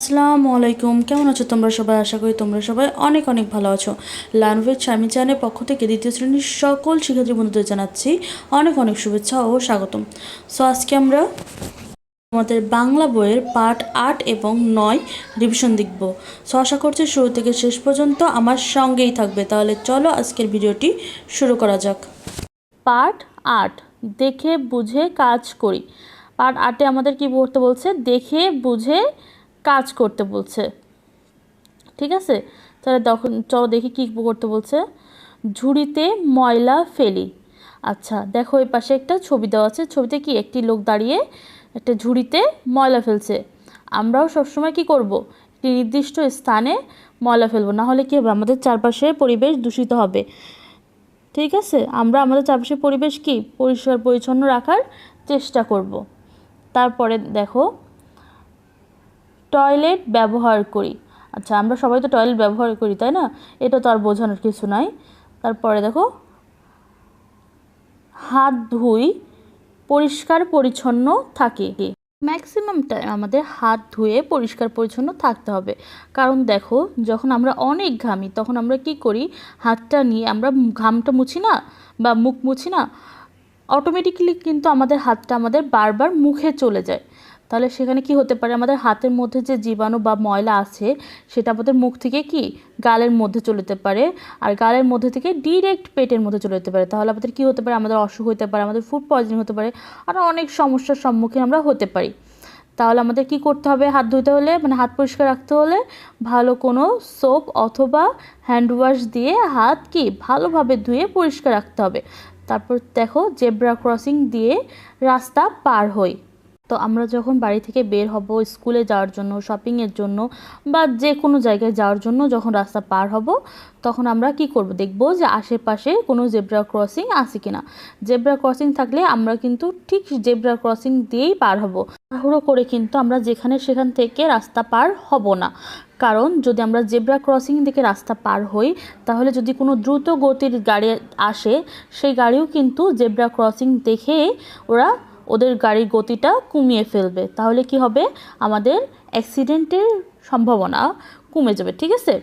আসসালামু আলাইকুম কেমন আছো তোমরা সবাই? আশা করি তোমরা সবাই অনেক অনেক ভালো আছো। লার্নউইথ স্বামী চ্যানেলের পক্ষ থেকে দ্বিতীয় শ্রেণির সকল শিক্ষার্থী বন্ধুদের জানাচ্ছি অনেক অনেক শুভেচ্ছা ও স্বাগতম। সো আজকে আমরা আমাদের বাংলা বইয়ের পার্ট আট এবং নয় রিভিশন দেখব। সো আশা করছি শুরু থেকে শেষ পর্যন্ত আমার সঙ্গেই থাকবে। তাহলে চলো আজকের ভিডিওটি শুরু করা যাক। পার্ট আট, দেখে বুঝে কাজ করি। পার্ট আটে আমাদের কি পড়তে বলছে? দেখে বুঝে কাজ করতে বলছে। ঠিক আছে? তাহলে তখন চলো দেখি কী করতে বলছে। ঝুড়িতে ময়লা ফেলি। আচ্ছা দেখো এই পাশে একটা ছবি দেওয়া আছে। ছবিতে কি একটি লোক দাঁড়িয়ে একটা ঝুড়িতে ময়লা ফেলছে। আমরাও সবসময় কি করব? একটি নির্দিষ্ট স্থানে ময়লা ফেলব। না হলে কি হবে? আমাদের চারপাশে পরিবেশ দূষিত হবে। ঠিক আছে? আমরা আমাদের চারপাশের পরিবেশ কি? পরিষ্কার, পরিচ্ছন্ন রাখার চেষ্টা করব। তারপরে দেখো টয়লেট ব্যবহার করি। আচ্ছা আমরা সবাই তো টয়লেট ব্যবহার করি, তাই না? এটা তো আর বোঝানোর কিছু নাই। তারপরে দেখো, হাত ধুই, পরিষ্কার পরিচ্ছন্ন থাকে। ম্যাক্সিমাম টাইম আমাদের হাত ধুয়ে পরিষ্কার পরিচ্ছন্ন থাকতে হবে। কারণ দেখো, যখন আমরা অনেক ঘামি, তখন আমরা কি করি? হাতটা নিয়ে আমরা ঘামটা মুছি না বা মুখ মুছি না অটোমেটিক্যালি কিন্তু আমাদের হাতটা আমাদের বারবার মুখে চলে যায়। তাহলে সেখানে কি হতে পারে? আমাদের হাতের মধ্যে যে জীবাণু বা ময়লা আছে, সেটা আমাদের মুখ থেকে কি? গালের মধ্যে চলে যেতে পারে। আর গালের মধ্যে থেকে ডিরেক্ট পেটের মধ্যে চলে যেতে পারে। তাহলে আমাদের কি হতে পারে? আমাদের অসুখ হতে পারে, আমাদের ফুড পয়জনিং হতে পারে আরও অনেক সমস্যার সম্মুখীন আমরা হতে পারি। তাহলে আমাদের কি করতে হবে? হাত ধুতে হলে মানে হাত পরিষ্কার রাখতে হলে ভালো কোনো সোপ অথবা হ্যান্ড ওয়াশ দিয়ে হাত কি? ভালোভাবে ধুয়ে পরিষ্কার রাখতে হবে। তারপর দেখো জেব্রা ক্রসিং দিয়ে রাস্তা পার হই। তো আমরা যখন বাড়ি থেকে বের হব স্কুলে যাওয়ার জন্য শপিংয়ের জন্য বা যে কোনো জায়গায় যাওয়ার জন্য যখন রাস্তা পার হব, তখন আমরা কি করব? দেখব যে আশেপাশে কোনো জেব্রা ক্রসিং আছে কিনা। জেব্রা ক্রসিং থাকলে আমরা কিন্তু ঠিক জেব্রা ক্রসিং দিয়েই পার হব। তাড়াহুড়ো করে কিন্তু আমরা যেখানে সেখান থেকে রাস্তা পার হব না। কারণ যদি আমরা জেব্রা ক্রসিং দিকে রাস্তা পার হই, তাহলে যদি কোনো দ্রুত গতির গাড়ি আসে, সেই গাড়িও কিন্তু জেব্রা ক্রসিং দেখে ওরা ওদের গাড়ির গতিটা কমিয়ে ফেলবে। তাহলে কি হবে? আমাদের অ্যাক্সিডেন্টের সম্ভাবনা কমে যাবে, ঠিক আছে?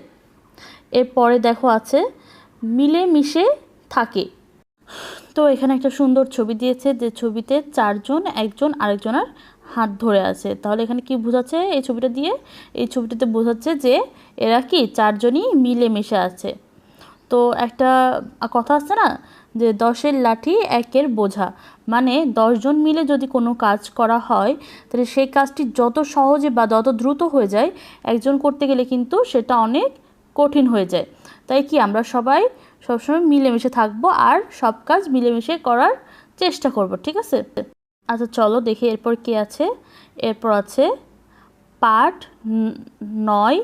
এরপরে দেখো আছে, মিলেমিশে থাকে। তো এখানে একটা সুন্দর ছবি দিয়েছে যে ছবিতে চারজন, একজন, আরেকজনের হাত ধরে আছে। তাহলে এখানে কি বোঝাচ্ছে এই ছবিটা দিয়ে? এই ছবিটাতে বোঝাচ্ছে যে এরা কি চারজনই মিলেমিশে আছে। তো একটা কথা আছে না যে দশের লাঠি একের বোঝা। মানে দশজন মিলে যদি কোনো কাজ করা হয়, তাহলে সেই কাজটি যত সহজে বা যত দ্রুত হয়ে যায়, একজন করতে গেলে কিন্তু সেটা অনেক কঠিন হয়ে যায়। তাই কি আমরা সবাই সবসময় মিলেমিশে থাকব আর সব কাজ মিলেমিশে করার চেষ্টা করব, ঠিক আছে? আচ্ছা চলো দেখি এরপর কি আছে। এরপর আছে পাঠ নয়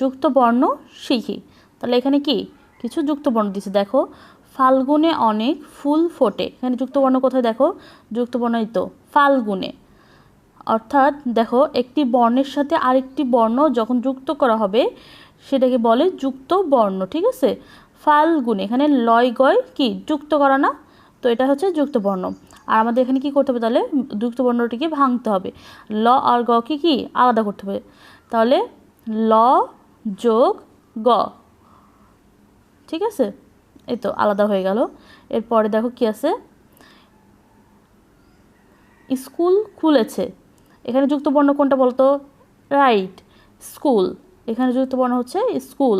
যুক্ত বর্ণ শিখি। তাহলে এখানে কি? কিছু যুক্তবর্ণ দিচ্ছে দেখো। ফাল্গুনে অনেক ফুল ফোটে। এখানে যুক্তবর্ণ কোথায় দেখো? যুক্তবর্ণ এই তো। ফাল্গুনে। অর্থাৎ দেখো, একটি বর্ণের সাথে আরেকটি বর্ণ যখন যুক্ত করা হবে, সেটাকে বলে যুক্ত বর্ণ ঠিক আছে? ফাল্গুনে, এখানে লয় গয় কি? যুক্ত করা না? তো এটা হচ্ছে যুক্ত বর্ণ আর আমাদের এখানে কি করতে হবে তাহলে? যুক্ত বর্ণটিকে ভাঙতে হবে। ল আর গ কি কি? আলাদা করতে হবে। তাহলে ল যোগ গ, ঠিক আছে? এই তো আলাদা হয়ে গেল। এরপরে দেখো কি আছে? স্কুল খুলেছে। এখানে যুক্ত বর্ণ কোনটা বলতো? Right, school. এখানে যুক্ত বর্ণ হচ্ছে স্কুল।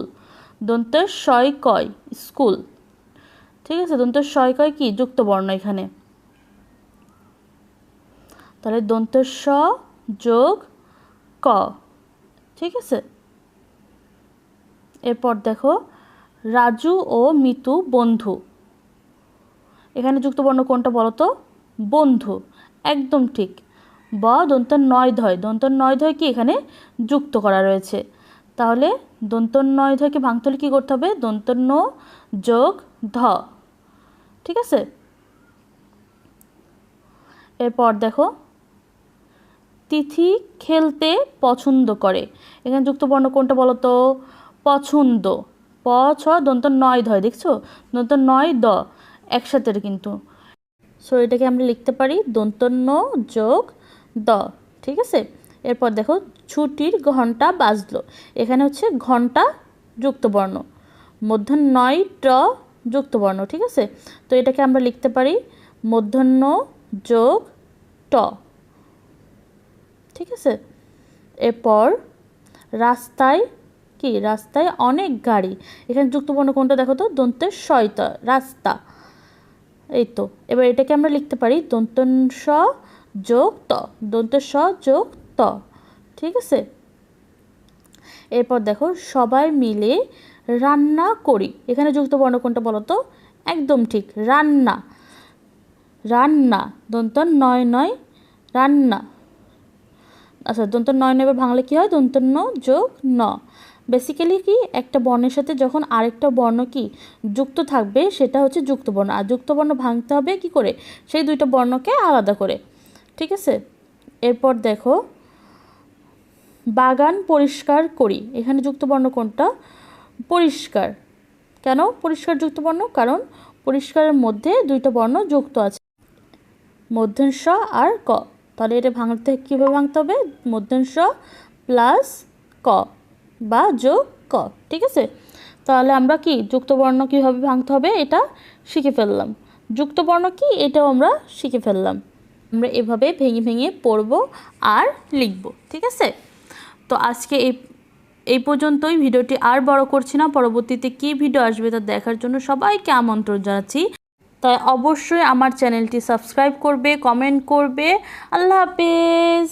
দন্তের শয় কয় স্কুল। ঠিক আছে দন্ত শয় কয় কি? যুক্ত বর্ণ এখানে। তাহলে দন্তের স যোগ ক। ঠিক আছে? এরপর দেখো রাজু ও মিতু বন্ধু। এখানে যুক্তবর্ণ কোনটা বলো তো বন্ধু। একদম ঠিক। ব দন্ত নয় ধয় দন্ত নয় ধয় কি এখানে যুক্ত করা রয়েছে? তাহলে দন্ত নয় ধয়কে ভাঙতে হলে কী করতে হবে? দন্ত ন যোগ ধ ঠিক আছে? এরপর দেখো, তিথি খেলতে পছন্দ করে। এখানে যুক্তবর্ণ কোনটা বলো তো পছন্দ। প, ছ, দন্ত নয় ধয়, দেখছ? দন্ত নয় দ একসাথে কিন্তু। সো এটাকে আমরা লিখতে পারি দন্তন্য যোগ দ, ঠিক আছে? এরপর দেখো, ছুটির ঘণ্টা বাজলো। এখানে হচ্ছে ঘণ্টা যুক্তবর্ণ মধ্যাহ্ন নয় ট যুক্তবর্ণ, ঠিক আছে? তো এটাকে আমরা লিখতে পারি মধ্যাহ্ন যোগ ট, ঠিক আছে? এরপর রাস্তায় কি? রাস্তায় অনেক গাড়ি। এখানে যুক্তবর্ণ কোনটা দেখো তো? দন্তের শয়ত রাস্তা। এই তো, এবার এটাকে আমরা লিখতে পারি দন্তন স যোগ ত দন্ত স যোগ ত, ঠিক আছে? এরপর দেখো, সবাই মিলে রান্না করি। এখানে যুক্ত বর্ণ কোনটা বলো তো? একদম ঠিক, রান্না। রান্না দন্ত নয় নয় রান্না। আচ্ছা দন্ত নয় নয় ভাঙলে কী হয়? দন্ত ন যোগ ন। বেসিক্যালি কি, একটা বর্ণের সাথে যখন আরেকটা বর্ণ কি যুক্ত থাকবে, সেটা হচ্ছে যুক্ত বর্ণ আর যুক্ত বর্ণ ভাঙতে হবে কি করে? সেই দুইটা বর্ণকে আলাদা করে। ঠিক আছে? এরপর দেখো, বাগান পরিষ্কার করি। এখানে যুক্ত বর্ণ কোনটা? পরিষ্কার। কেন পরিষ্কার যুক্ত বর্ণ কারণ পরিষ্কারের মধ্যে দুইটা বর্ণ যুক্ত আছে। মধ্যাংশ আর ক। তাহলে এটা ভাঙতে কীভাবে ভাঙতে হবে? মধ্যাংশ প্লাস ক। বা যোগ ক ঠিক আছে? তাহলে আমরা কি যুক্তবর্ণ কীভাবে ভাঙতে হবে এটা শিখে ফেললাম। যুক্তবর্ণ কি? এটাও আমরা শিখে ফেললাম। আমরা এভাবে ভেঙে ভেঙে পড়ব আর লিখব, ঠিক আছে? তো আজকে এই এই পর্যন্তই। ভিডিওটি আর বড় করছি না। পরবর্তীতে কী ভিডিও আসবে তা দেখার জন্য সবাইকে আমন্ত্রণ জানাচ্ছি। তাই অবশ্যই আমার চ্যানেলটি সাবস্ক্রাইব করবে, কমেন্ট করবে। আল্লাহ হাফেজ!